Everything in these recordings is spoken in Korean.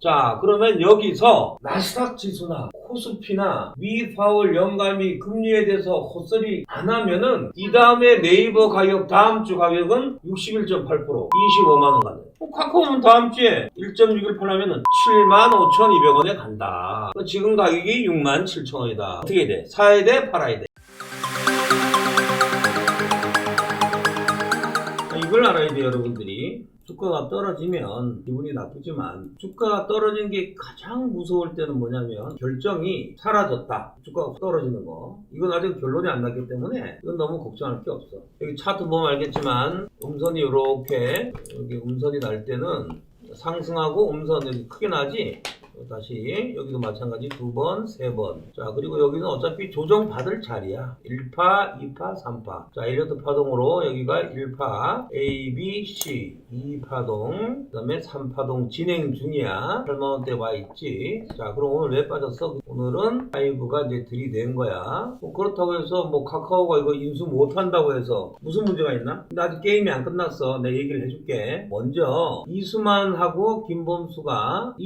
자, 그러면 여기서 나스닥 지수나 코스피나 미파월 연감이 금리에 대해서 헛소리 안 하면은 이 다음에 네이버 가격 다음 주 가격은 61.8% 25만 원 가네. 어, 카카오는 다음 주에 1.6을 팔려면은 75,200원에 간다. 그 지금 가격이 67,000원이다. 어떻게 돼? 사야 돼? 팔아야 돼? 이걸 알아야 돼요, 여러분들이. 주가가 떨어지면 기분이 나쁘지만 주가가 떨어지는 게 가장 무서울 때는 뭐냐면 결정이 사라졌다. 주가가 떨어지는 거. 이건 아직 결론이 안 났기 때문에 이건 너무 걱정할 게 없어. 여기 차트 보면 알겠지만 음선이 이렇게 여기 음선이 날 때는 상승하고 음선 여기 크게 나지. 다시 여기도 마찬가지 두 번, 세 번. 자 그리고 여기는 어차피 조정 받을 자리야. 1파, 2파, 3파. 자 일레트 파동으로 여기가 1파 A, B, C 2파동 그 다음에 3파동 진행 중이야. 8만원대 와 있지. 자 그럼 오늘 왜 빠졌어? 오늘은 하이브가 이제 들이댄 거야. 뭐 그렇다고 해서 뭐 카카오가 이거 인수 못한다고 해서 무슨 문제가 있나? 근데 아직 게임이 안 끝났어. 내가 얘기를 해줄게. 먼저 이수만하고 김범수가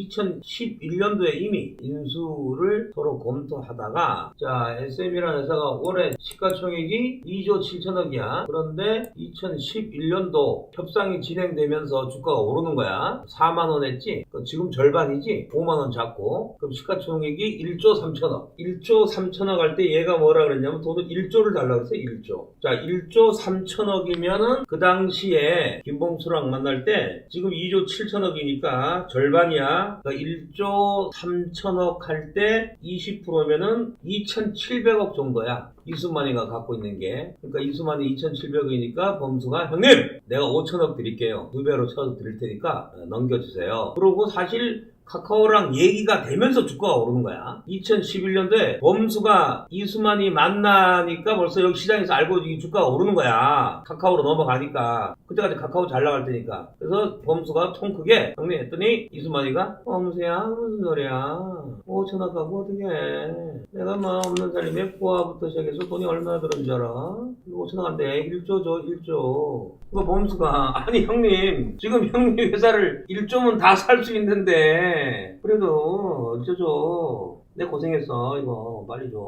2011년도에 이미 인수를 서로 검토하다가 자 SM이라는 회사가 올해 시가총액이 2조 7천억이야. 그런데 2011년도 협상이 진행되면서 주가가 오르는 거야. 4만 원 했지? 그 지금 절반이지? 5만 원 잡고 그럼 시가총액이 1조 3천억. 1조 3천억 할 때 얘가 뭐라 그랬냐면 돈을 1조를 달라고 그랬어. 1조. 자 1조 3천억이면은 그 당시에 김봉수랑 만날 때 지금 2조 7천억이니까 절반이야. 그러니까 1조 3천억 할 때 20%면은 2,700억 정도야. 이수만이가 갖고 있는 게. 그러니까 이수만이 2,700억이니까 범수가 형님! 내가 5천억 드릴게요. 두 배로 쳐서 드릴 테니까 어, 넘겨주세요. 그러고 사실 카카오랑 얘기가 되면서 주가가 오르는 거야. 2011년도에 범수가 이수만이 만나니까 벌써 여기 시장에서 알고 이 주가가 오르는 거야. 카카오로 넘어가니까. 그때까지 카카오 잘 나갈 테니까. 그래서 범수가 통 크게 정리 했더니 이수만이가 범수야 무슨 소리야. 5천억 갖고 어떻게 해. 내가 뭐 없는 살이 맥부화부터 시작해서 돈이 얼마나 줄 알아? 5천억 안 돼. 1조 줘 1조. 그거 범수가 아니 형님 지금 형님 회사를 1조면 다 살 수 있는데 그래도 어쩌죠? 내 고생했어 이거. 빨리 줘.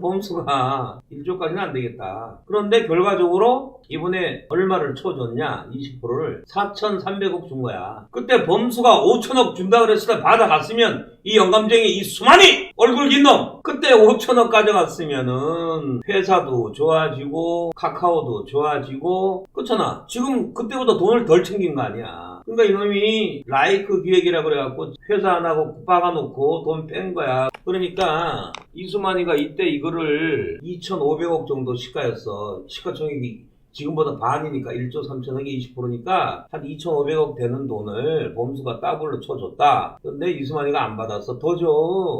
범수가 1조까지는 안 되겠다. 그런데 결과적으로 이번에 얼마를 쳐줬냐? 20%를 4,300억 준 거야. 그때 범수가 5천억 준다 그랬을 때 받아갔으면 이 영감쟁이 이 수만이 얼굴 긴 놈! 그때 5천억 가져갔으면은 회사도 좋아지고 카카오도 좋아지고 그렇잖아. 지금 그때보다 돈을 덜 챙긴 거 아니야 그러니까 이놈이 라이크 기획이라 그래갖고 회사 안 하고 박아놓고 돈 뺀 거야. 그러니까 이수만이가 이때 이거를 2,500억 정도 시가였어. 시가총액이 지금보다 반이니까 1조 3천억이 20%니까 한 2,500억 되는 돈을 범수가 따블로 쳐줬다. 근데 이수만이가 안 받았어. 더 줘.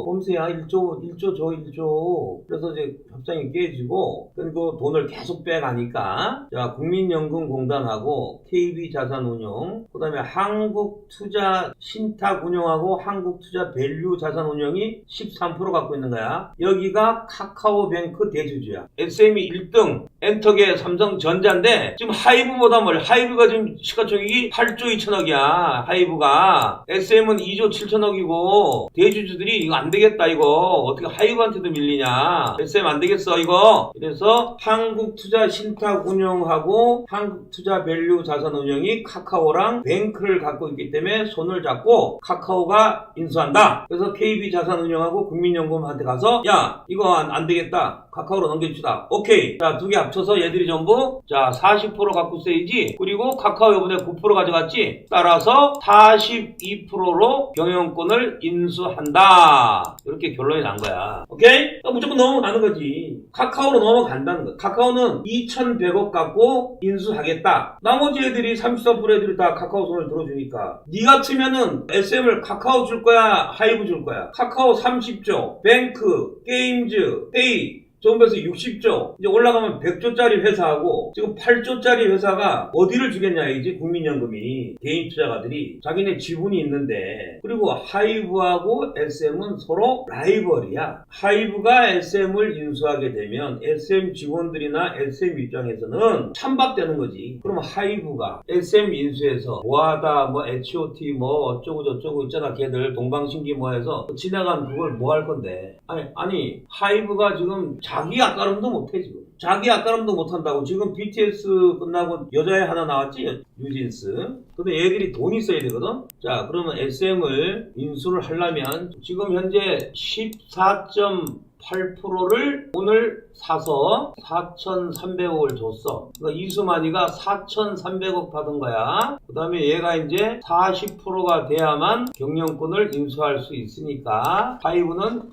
범수야 1조 1조 줘 1조. 그래서 이제 협상이 깨지고 그리고 돈을 계속 빼가니까 자 국민연금공단하고 KB자산운용 그다음에 한국투자신탁운용하고 한국투자밸류 자산운용이 13% 갖고 있는 거야. 여기가 카카오뱅크 대주주야. SM이 1등 엔터계 삼성전 자인데 지금 하이브보다 멀리 하이브가 지금 시가총액이 8조 2천억이야 하이브가. SM은 2조 7천억이고 대주주들이 이거 안 되겠다 이거. 어떻게 하이브한테도 밀리냐. SM 안 되겠어 이거. 그래서 한국투자신탁운용하고 한국투자밸류 자산운용이 카카오랑 뱅크를 갖고 있기 때문에 손을 잡고 카카오가 인수한다. 그래서 KB자산운용하고 국민연금한테 가서 야 이거 안, 안 되겠다. 카카오로 넘겨줍시다. 오케이. 자 두 개 합쳐서 얘들이 전부 자 40% 갖고 세이지? 그리고 카카오 요번에 9% 가져갔지? 따라서 42%로 경영권을 인수한다. 이렇게 결론이 난 거야. 오케이? 그러니까 무조건 넘어가는 거지. 카카오로 넘어간다는 거 카카오는 2100억 갖고 인수하겠다. 나머지 애들이 34% 애들이 다 카카오 손을 들어주니까. 니 같으면은 SM을 카카오 줄 거야? 하이브 줄 거야? 카카오 30조. 뱅크 게임즈 페이 정부에서 60조, 이제 올라가면 100조짜리 회사하고 지금 8조짜리 회사가 어디를 주겠냐 이지 국민연금이. 개인 투자가들이. 자기네 지분이 있는데. 그리고 하이브하고 SM은 서로 라이벌이야. 하이브가 SM을 인수하게 되면 SM 직원들이나 SM 입장에서는 찬밥되는 거지. 그러면 하이브가 SM 인수해서 뭐하다 뭐 H.O.T 뭐 어쩌고 저쩌고 있잖아 걔들. 동방신기 뭐 해서 지나간 그걸 뭐 할 건데. 아니 아니 하이브가 지금 자기 앞가름도 못해 지금 자기 앞가름도 못한다고. 지금 BTS 끝나고 여자애 하나 나왔지? 뉴진스. 근데 얘들이 돈이 있어야 되거든? 자 그러면 SM을 인수를 하려면 지금 현재 14.8%를 오늘 사서 4,300억을 줬어. 그러니까 이수만이가 4,300억 받은 거야. 그 다음에 얘가 이제 40%가 돼야만 경영권을 인수할 수 있으니까. 하이브는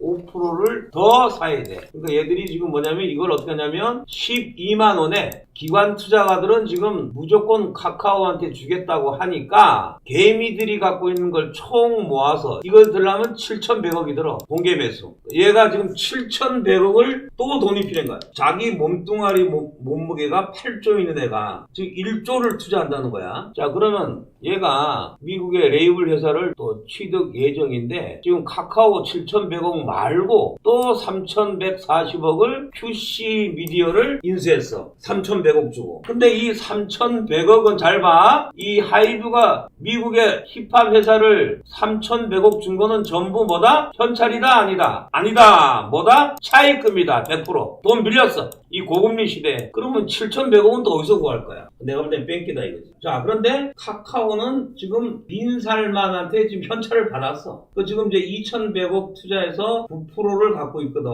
25%를 더 사야 돼. 그러니까 얘들이 지금 뭐냐면 이걸 어떻게 하냐면 12만 원에 기관 투자가들은 지금 무조건 카카오한테 주겠다고 하니까 개미들이 갖고 있는 걸 총 모아서 이걸 들려면 7,100억이 들어. 공개 매수. 얘가 지금 7,100억을 또 돈이 필요한 거야. 자기 몸뚱아리 몸, 몸무게가 8조 있는 애가 지금 1조를 투자한다는 거야. 자, 그러면 얘가 미국의 레이블 회사를 또 취득 예정인데 지금 카카오 7,100억 말고 또 3,140억을 QC 미디어를 인수했어. 3,100억 주고. 근데 이 3,100억은 잘 봐. 이 하이브가 미국의 힙합 회사를 3,100억 준 거는 전부 뭐다? 현찰이다 아니다. 아니다. 뭐다? 차입금이다. 100%. 돈 빌렸어. 이 고금리 시대에. 그러면 7,100억은 또 어디서 구할 거야? 내가 볼 땐 뺑기다 이거지. 자, 그런데 카카오는 지금 빈살만한테 지금 현찰을 받았어. 그 지금 이제 2,100억 투자해서 9%를 갖고 있거든.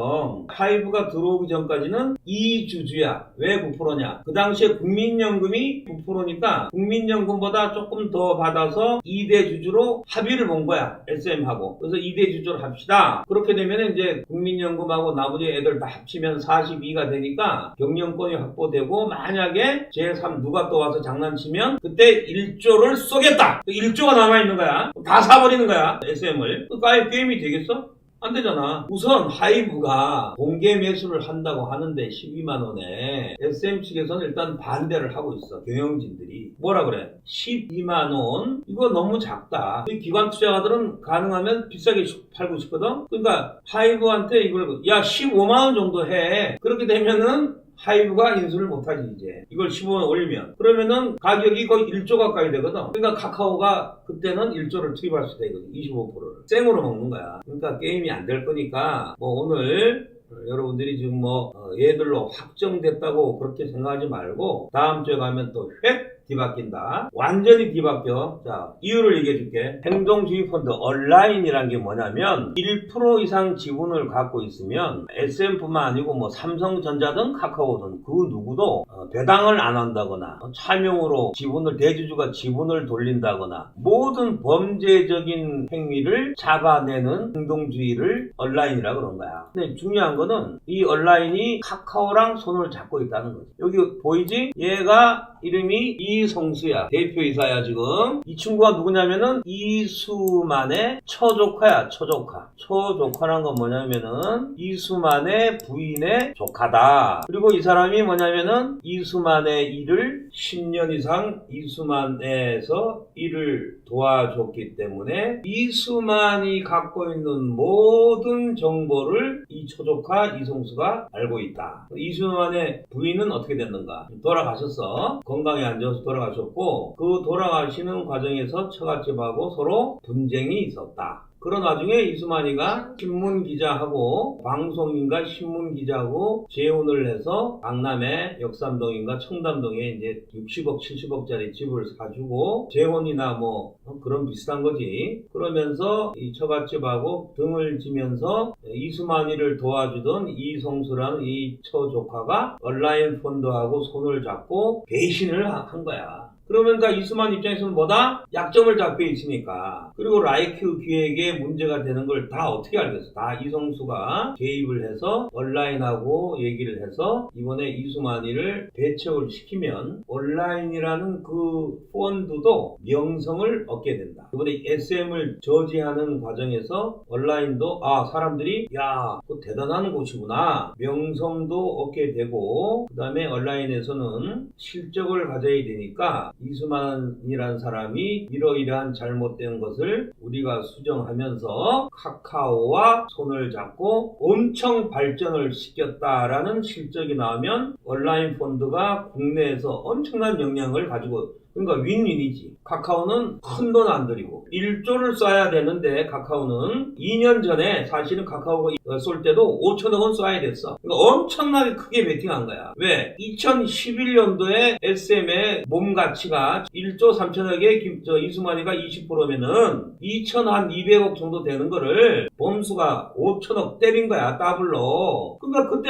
하이브가 들어오기 전까지는 이 주주야. 왜 9%냐? 그 당시에 국민연금이 9%니까 국민연금보다 조금 더 받아서 2대 주주로 합의를 본 거야. SM하고. 그래서 2대 주주로 합시다. 그렇게 되면 이제 국민연금하고 나머지 애들 다 합치면 42가 되니까 경영권이 확보되고 만약에 제3 누가 또 와서 장난치면 그때 1조를 쏘겠다. 1조가 남아있는 거야. 다 사버리는 거야. SM을. 그 가입 게임이 되겠어? 안 되잖아. 우선 하이브가 공개 매수를 한다고 하는데 12만 원에 SM 측에서는 일단 반대를 하고 있어. 경영진들이 뭐라 그래? 12만 원 이거 너무 작다. 이 기관 투자가들은 가능하면 비싸게 팔고 싶거든. 그러니까 하이브한테 이걸 야 15만 원 정도 해. 그렇게 되면은 하이브가 인수를 못하지 이제. 이걸 15원 올리면. 그러면은 가격이 거의 1조 가까이 되거든. 그러니까 카카오가 그때는 1조를 투입할 수 있거든 25%를. 생으로 먹는 거야. 그러니까 게임이 안 될 거니까 뭐 오늘 여러분들이 지금 뭐 어, 얘들로 확정됐다고 그렇게 생각하지 말고 다음 주에 가면 또획 뒤바뀐다. 완전히 뒤바뀌어. 자, 이유를 얘기해 줄게. 행동주의 펀드 온라인이란 게 뭐냐면 1% 이상 지분을 갖고 있으면 SM뿐만 아니고 뭐 삼성전자든 카카오든 그 누구도 어, 배당을 안 한다거나 어, 차명으로 지분을 대주주가 지분을 돌린다거나 모든 범죄적인 행위를 잡아내는 행동주의를 온라인이라 그런 거야. 근데 중요한 거는 이 온라인이 카카오랑 손을 잡고 있다는 거지. 여기 보이지? 얘가 이름이 이 성수야. 대표이사야, 지금. 이 친구가 누구냐면은 이수만의 처조카야, 처조카. 처조카란 건 뭐냐면은 이수만의 부인의 조카다. 그리고 이 사람이 뭐냐면은 이수만의 일을 10년 이상 이수만에서 일을 도와줬기 때문에 이수만이 갖고 있는 모든 정보를 이 처조카 이성수가 알고 있다. 이수만의 부인은 어떻게 됐는가? 돌아가셨어. 건강에 안 좋아서 돌아가셨고 그 돌아가시는 과정에서 처갓집하고 서로 분쟁이 있었다. 그런 와중에 이수만이가 신문 기자하고 방송인가 신문 기자하고 재혼을 해서 강남의 역삼동인가 청담동에 이제 60억 70억짜리 집을 사주고 재혼이나 뭐 그런 비슷한 거지. 그러면서 이 처갓집하고 등을 지면서 이수만이를 도와주던 이성수라는 이 처조카가 온라인 펀드하고 손을 잡고 배신을 한 거야. 그러니까 이수만 입장에서는 뭐다? 약점을 잡혀 있으니까. 그리고 라이큐 기획에 문제가 되는 걸 다 어떻게 알겠어? 다 이성수가 개입을 해서 온라인하고 얘기를 해서 이번에 이수만이를 배척을 시키면 온라인이라는 그 펀드도 명성을 얻게 된다. 이번에 SM을 저지하는 과정에서 온라인도 아 사람들이 야, 그 대단한 곳이구나. 명성도 얻게 되고 그 다음에 온라인에서는 실적을 가져야 되니까 이수만이라는 사람이 이러이러한 잘못된 것을 우리가 수정하면서 카카오와 손을 잡고 엄청 발전을 시켰다라는 실적이 나오면 온라인 펀드가 국내에서 엄청난 영향을 가지고 그러니까 윈윈이지. 카카오는 큰 돈 안 들이고 1조를 써야 되는데 카카오는 2년 전에 사실은 카카오가 쏠 때도 5천억 원 써야 됐어. 그러니까 엄청나게 크게 베팅한 거야. 왜? 2011년도에 SM의 몸 가치가 1조 3천억에 김, 저 이수만이가 20%면은 2천 한 200억 정도 되는 거를 범수가 5천억 때린 거야 더블로. 그러니까 그때.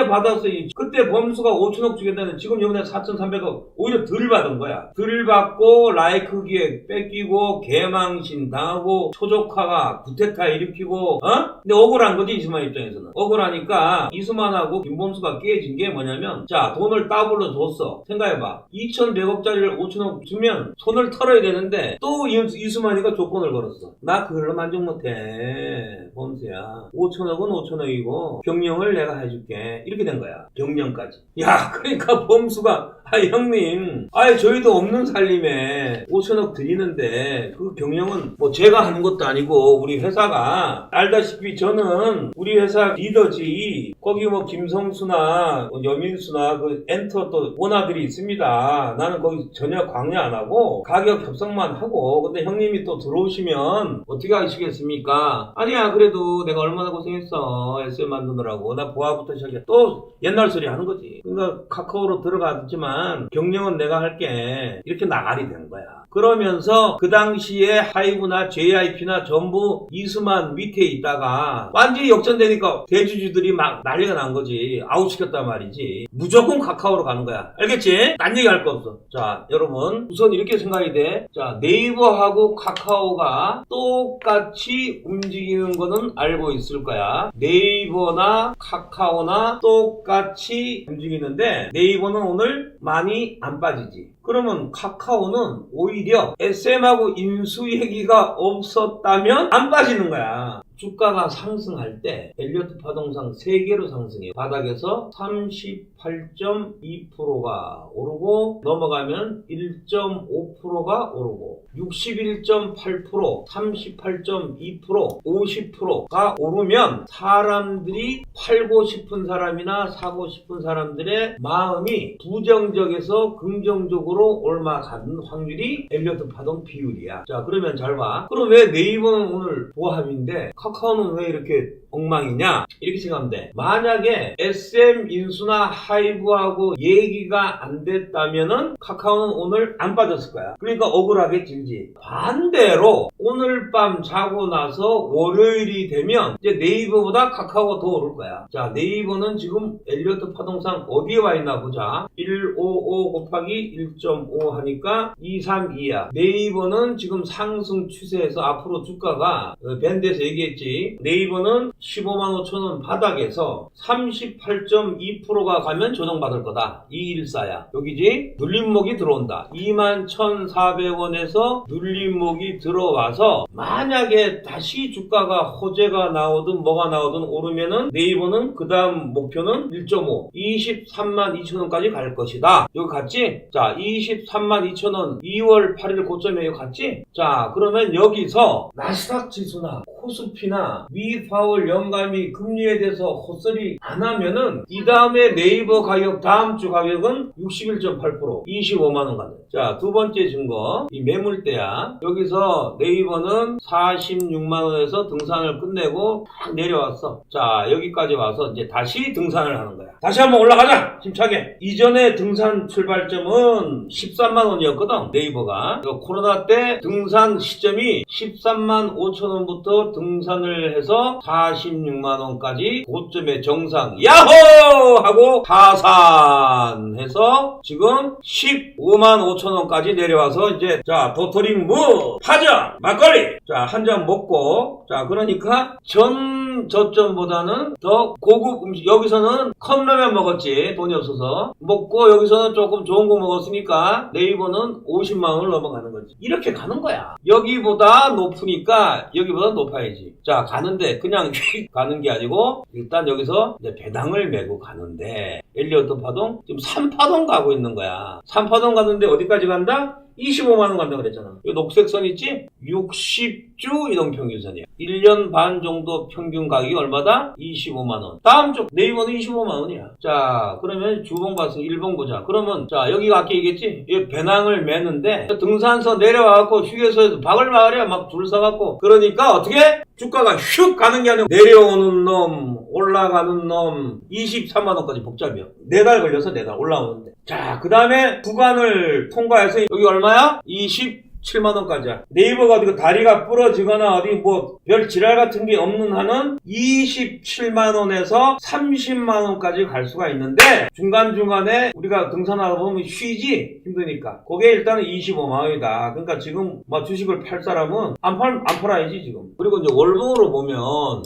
이- 그때 범수가 5천억 주겠다는 지금 이번에 4,300억 오히려 덜 받은 거야. 덜 받고 라이크 기획 뺏기고 개망신 당하고 초조카가 구테타 일으키고 어? 근데 억울한 거지 이수만 입장에서는. 억울하니까 이수만하고 김범수가 깨진 게 뭐냐면 자 돈을 더블로 줬어. 생각해봐. 2,100억짜리를 5천억 주면 손을 털어야 되는데 또 이- 이수만이가 조건을 걸었어. 나 그걸로 만족 못해. 범수야. 5천억은 5천억이고 경영을 내가 해줄게. 이렇게 된 거야. 경영까지. 야 그러니까 범수가 아 형님. 아예 저희도 없는 살림 에 5천억 드리는데 그 경영은 뭐 제가 하는 것도 아니고 우리 회사가 알다시피 저는 우리 회사 리더지 거기 뭐 김성수나 뭐 여민수나 그 엔터 또 오나들이 있습니다. 나는 거기 전혀 광야 안 하고 가격 협상만 하고 근데 형님이 또 들어오시면 어떻게 하시겠습니까? 아니야 그래도 내가 얼마나 고생했어. SM 만드느라고. 나 보아부터 시작해. 또 옛날 소리 하는 거지. 그러니까 카카오로 들어갔지만 경영은 내가 할게. 이렇게 나가 리된 거야. 그러면서 그 당시에 하이브나 JIP나 전부 이수만 밑에 있다가 완전히 역전되니까 대주주들이 막 난리가 난 거지. 아웃시켰단 말이지. 무조건 카카오로 가는 거야. 알겠지? 딴 얘기 할 거 없어. 자 여러분. 우선 이렇게 생각이 돼 자 네이버하고 카카오가 똑같이 움직이는 거는 알고 있을 거야. 네이버나 카카오나 똑같이 움직이는데 네이버는 오늘 많이 안 빠지지 그러면 카카오는 오히려 SM하고 인수 얘기가 없었다면 안 빠지는 거야. 주가가 상승할 때 엘리어트 파동상 3개로 상승해요. 바닥에서 38.2%가 오르고 넘어가면 1.5%가 오르고 61.8%, 38.2%, 50%가 오르면 사람들이 팔고 싶은 사람이나 사고 싶은 사람들의 마음이 부정적에서 긍정적으로 올라가는 확률이 엘리어트 파동 비율이야. 자, 그러면 잘 봐. 그럼 왜 네이버는 오늘 보합인데 카카오는 왜 이렇게 엉망이냐? 이렇게 생각하면 돼. 만약에 SM 인수나 하이브하고 얘기가 안 됐다면은 카카오는 오늘 안 빠졌을 거야. 그러니까 억울하게 질지. 반대로 오늘 밤 자고 나서 월요일이 되면 이제 네이버보다 카카오가 더 오를 거야. 자, 네이버는 지금 엘리어트 파동상 어디에 와 있나 보자. 155 곱하기 1.5 하니까 232야. 네이버는 지금 상승 추세에서 앞으로 주가가 어, 밴드에서 얘기 했지. 네이버는 15만 5천 원 바닥에서 38.2%가 가면 조정받을 거다. 214야. 여기지? 눌림목이 들어온다. 2만 1,400원에서 눌림목이 들어와서 만약에 다시 주가가 호재가 나오든 뭐가 나오든 오르면은 네이버는 그 다음 목표는 1.5, 23만 2천 원까지 갈 것이다. 여기 갔지? 자, 23만 2천 원 2월 8일 고점에 여기 갔지? 자, 그러면 여기서 나스닥 지수나 코스피나 미파월 연감이 금리에 대해서 헛소리 안 하면은 이 다음에 네이버 가격 다음 주 가격은 61.8% 25만 원 가네. 자, 두 번째 증거 이 매물대야. 여기서 네이버는 46만 원에서 등산을 끝내고 딱 내려왔어. 자, 여기까지 와서 이제 다시 등산을 하는 거야. 다시 한번 올라가자. 힘차게. 이전에 등산 출발점은 13만 원이었거든. 네이버가. 그리고 코로나 때 등산 시점이 13만 5천 원부터 등산 정산을 해서 46만 원까지 고점의 정상 야호! 하고 하산해서 지금 15만 5천 원까지 내려와서 이제 자 도토링 무 파전! 막걸리! 자 한 잔 먹고 자 그러니까 전 저점보다는 더 고급 음식. 여기서는 컵라면 먹었지. 돈이 없어서. 먹고 여기서는 조금 좋은 거 먹었으니까 네이버는 50만 원을 넘어가는 거지. 이렇게 가는 거야. 여기보다 높으니까 여기보다 높아야지. 자 가는데 그냥 가는 게 아니고 일단 여기서 배당을 메고 가는데. 엘리어트 파동? 지금 3파동 가고 있는 거야. 3파동 가는데 어디까지 간다? 25만 원 간다 그랬잖아. 이 녹색 선 있지? 60주 이동 평균선이야. 1년 반 정도 평균 가격이 얼마다? 25만 원. 다음 쪽 네이버는 25만 원이야. 자, 그러면 주봉 봤으 1봉 보자. 그러면 자, 여기가 아까 얘기했지? 이 배낭을 매는데 등산서 내려와갖고 휴게소에서 바글바글해 막줄 서갖고 그러니까 어떻게? 주가가 슉 가는 게 아니고 내려오는 놈, 올라가는 놈 23만 원까지 복잡이야. 네달 걸려서 네달 올라오는데. 자, 그 다음에 구간을 통과해서 여기 얼마야? 27만 원까지야. 네이버가 어디 그 다리가 부러지거나 어디 뭐 별 지랄 같은 게 없는 한은 27만 원에서 30만 원까지 갈 수가 있는데 중간 중간에 우리가 등산하다 보면 쉬지 힘드니까. 그게 일단은 25만 원이다. 그러니까 지금 뭐 주식을 팔 사람은 안 팔 안 팔아야지 지금. 그리고 이제 월봉으로 보면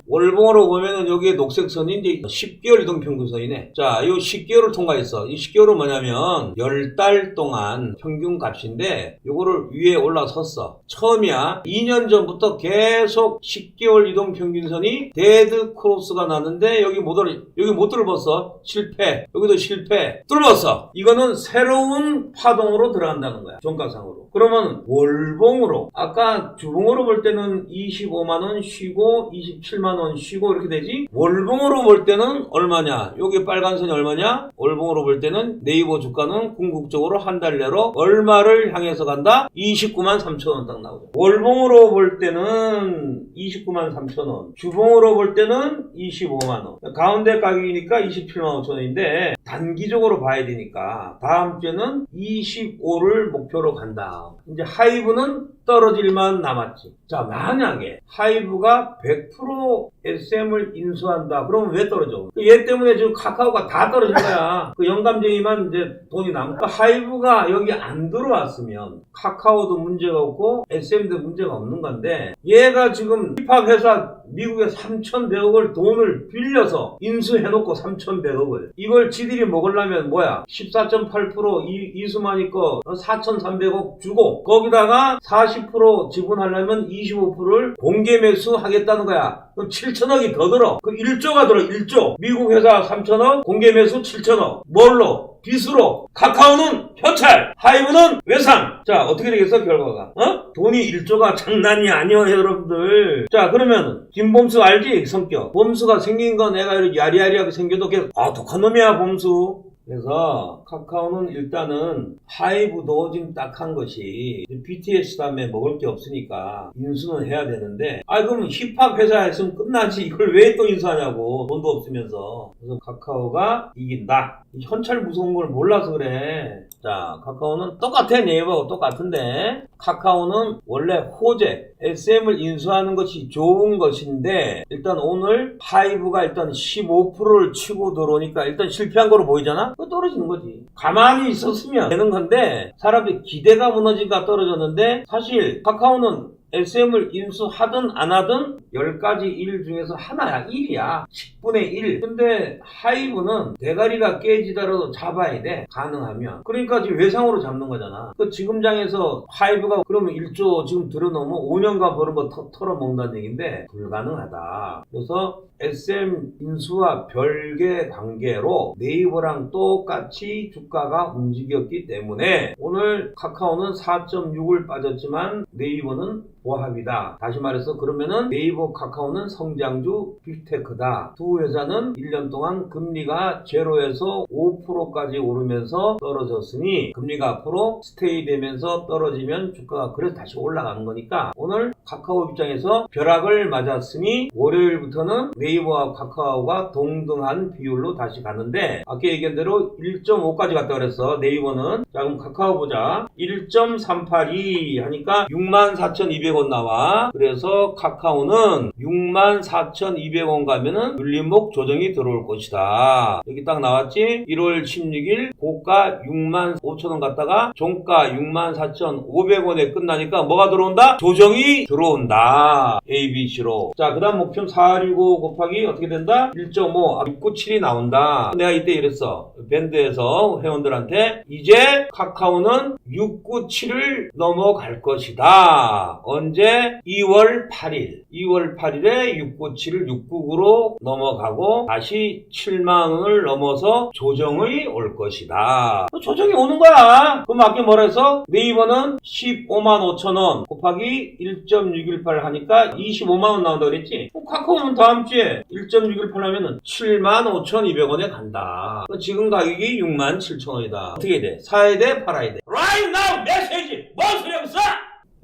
월봉으로 보면은 여기에 녹색 선이 이제 10개월 이동 평균선이네. 자, 이 10개월을 통과했어. 이 10개월은 뭐냐면 10달 동안 평균 값인데 요거를 위에 올라섰어. 처음이야. 2년 전부터 계속 10개월 이동 평균선이 데드 크로스가 나는데 여기 못 올, 여기 못 뚫었어. 실패. 여기도 실패. 뚫었어. 이거는 새로운 파동으로 들어간다는 거야. 종가상으로. 그러면 월봉으로 아까 주봉으로 볼 때는 25만 원 쉬고 27만 원 쉬고 이렇게 되지. 월봉으로 볼 때는 얼마냐? 여기 빨간 선이 얼마냐? 월봉으로 볼 때는 네이버 주가는 궁극적으로 한 달 내로 얼마를 향해서 간다? 29만 3천 원 딱 나오죠. 월봉으로 볼 때는 29만 3천 원. 주봉으로 볼 때는 25만 원. 가운데 가격이니까 27만 5천 원인데 단기적으로 봐야 되니까 다음 주에는 25를 목표로 간다. 이제 하이브는 떨어질만 남았지. 자, 만약에 하이브가 100% SM을 인수한다. 그러면 왜 떨어져? 그얘 때문에 지금 카카오가 다 떨어진 거야. 그 영감쟁이만 이제 돈이 남고. 하이브가 여기 안 들어왔으면 카카오도 문제가 없고 SM도 문제가 없는 건데 얘가 지금 힙합 회사 미국에 3,100억을 돈을 빌려서 인수해놓고 3,100억을 이걸 지들이 먹으려면 뭐야? 14.8% 이, 이수만이 거 4,300억 주고 거기다가 40% 지분하려면 25%를 공개 매수하겠다는 거야 그럼 7천억이 더 들어. 그 1조가 들어 1조. 미국 회사 3천억 공개 매수 7천억. 뭘로? 빚으로. 카카오는 현찰. 하이브는 외상 자 어떻게 되겠어 결과가? 어? 돈이 1조가 장난이 아니에요 여러분들. 자 그러면 김범수 알지? 성격. 범수가 생긴 건 내가 이렇게 야리야리하게 생겨도 계속 아 독한 놈이야 범수 그래서 카카오는 일단은 하이브도 지금 딱 한 것이 BTS 다음에 먹을 게 없으니까 인수는 해야 되는데 아 그러면 힙합 회사 했으면 끝나지. 이걸 왜 또 인수하냐고. 돈도 없으면서. 그래서 카카오가 이긴다. 현찰 무서운 걸 몰라서 그래 자 카카오는 똑같아 네이버하고 똑같은데 카카오는 원래 호재 SM을 인수하는 것이 좋은 것인데 일단 오늘 하이브가 일단 15%를 치고 들어오니까 일단 실패한 거로 보이잖아? 그거 떨어지는 거지. 가만히 있었으면 되는 건데 사람들이 기대가 무너지니까 떨어졌는데 사실 카카오는 SM을 인수하든 안 하든 10가지 일 중에서 하나야. 1이야. 10분의 1. 근데 하이브는 대가리가 깨지더라도 잡아야 돼. 가능하면. 그러니까 지금 외상으로 잡는 거잖아. 그 지금 장에서 하이브가 그러면 1조 지금 들어놓으면 5년간 버는 거 터, 털어먹는다는 얘기인데 불가능하다. 그래서 SM 인수와 별개 관계로 네이버랑 똑같이 주가가 움직였기 때문에 오늘 카카오는 4.6을 빠졌지만 네이버는 보합이다. 다시 말해서 그러면은 네이버 카카오는 성장주 빅테크다. 두 회사는 1년 동안 금리가 제로에서 5%까지 오르면서 떨어졌으니 금리가 앞으로 스테이 되면서 떨어지면 주가가 그래서 다시 올라가는 거니까 오늘 카카오 입장에서 벼락을 맞았으니 월요일부터는 네이버와 카카오가 동등한 비율로 다시 가는데 아까 얘기한 대로 1.5까지 갔다 그랬어 네이버는 자 그럼 카카오 보자 1.382 하니까 64,200원 200원 나와. 그래서 카카오는 64,200원 가면은 윤리목 조정이 들어올 것이다. 여기 딱 나왔지? 1월 16일 고가 65,000원 갔다가 종가 64,500원에 끝나니까 뭐가 들어온다? 조정이 들어온다. ABC로. 자, 그 다음 목표 465 곱하기 어떻게 된다? 1.5, 697이 나온다. 내가 이때 이랬어. 밴드에서 회원들한테 이제 카카오는 697을 넘어갈 것이다. 언제? 2월 8일. 2월 8일에 697을 699로 넘어가고 다시 7만원을 넘어서 조정이 올 것이다. 조정이 오는 거야. 아까 뭐라 했어? 네이버는 15만 5천원 곱하기 1.618 하니까 25만원 나온다 그랬지? 그럼 카카오는 다음 주에 1.618 하면은 7만 5,200원에 간다. 그럼 지금 가격이 6만 7천원이다. 어떻게 돼? 사야 돼? 팔아야 돼? Right now 메시지! 뭔 소리 없어!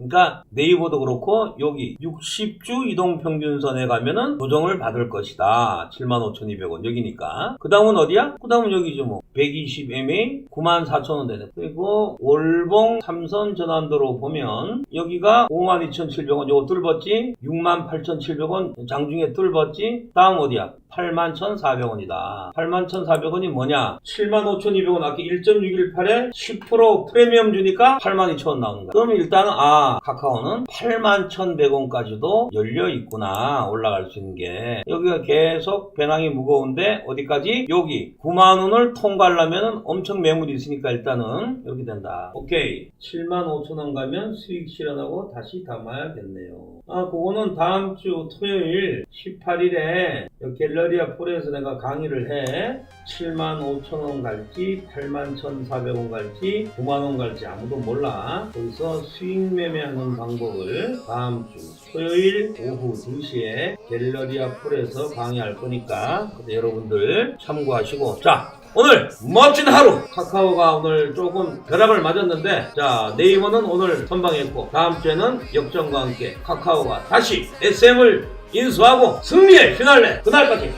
그러니까 네이버도 그렇고 여기 60주 이동평균선에 가면은 조정을 받을 것이다. 75,200원 여기니까. 그 다음은 어디야? 그 다음은 여기죠 뭐. 120MA 94,000원 되네. 그리고 월봉 삼선 전환도로 보면 여기가 52,700원 요거 뚫었지? 68,700원 장중에 뚫었지? 다음 어디야? 81,400원이다. 81,400원이 뭐냐? 75,200원 아까 1.618에 10% 프리미엄 주니까 82,000원 나오는 거야. 그러면 일단 아 카카오는 81,100원까지도 열려 있구나 올라갈 수 있는 게 여기가 계속 배낭이 무거운데 어디까지? 여기 9만 원을 통과하려면 엄청 매물이 있으니까 일단은 이렇게 된다. 오케이 75,000원 가면 수익 실현하고 다시 담아야겠네요. 아 그거는 다음 주 토요일 18일에 갤러리아 폴에서 내가 강의를 해. 7만 5천 원 갈지 8만 1,400원 갈지 9만 원 갈지 아무도 몰라. 거기서 수익 매매하는 방법을 다음 주 토요일 오후 2시에 갤러리아 폴에서 강의할 거니까 여러분들 참고하시고. 자 오늘 멋진 하루. 카카오가 오늘 조금 벼락을 맞았는데 자 네이버는 오늘 선방했고 다음 주에는 역전과 함께 카카오가 다시 SM을 인수하고 승리의 휘날레 그날까지.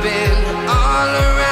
been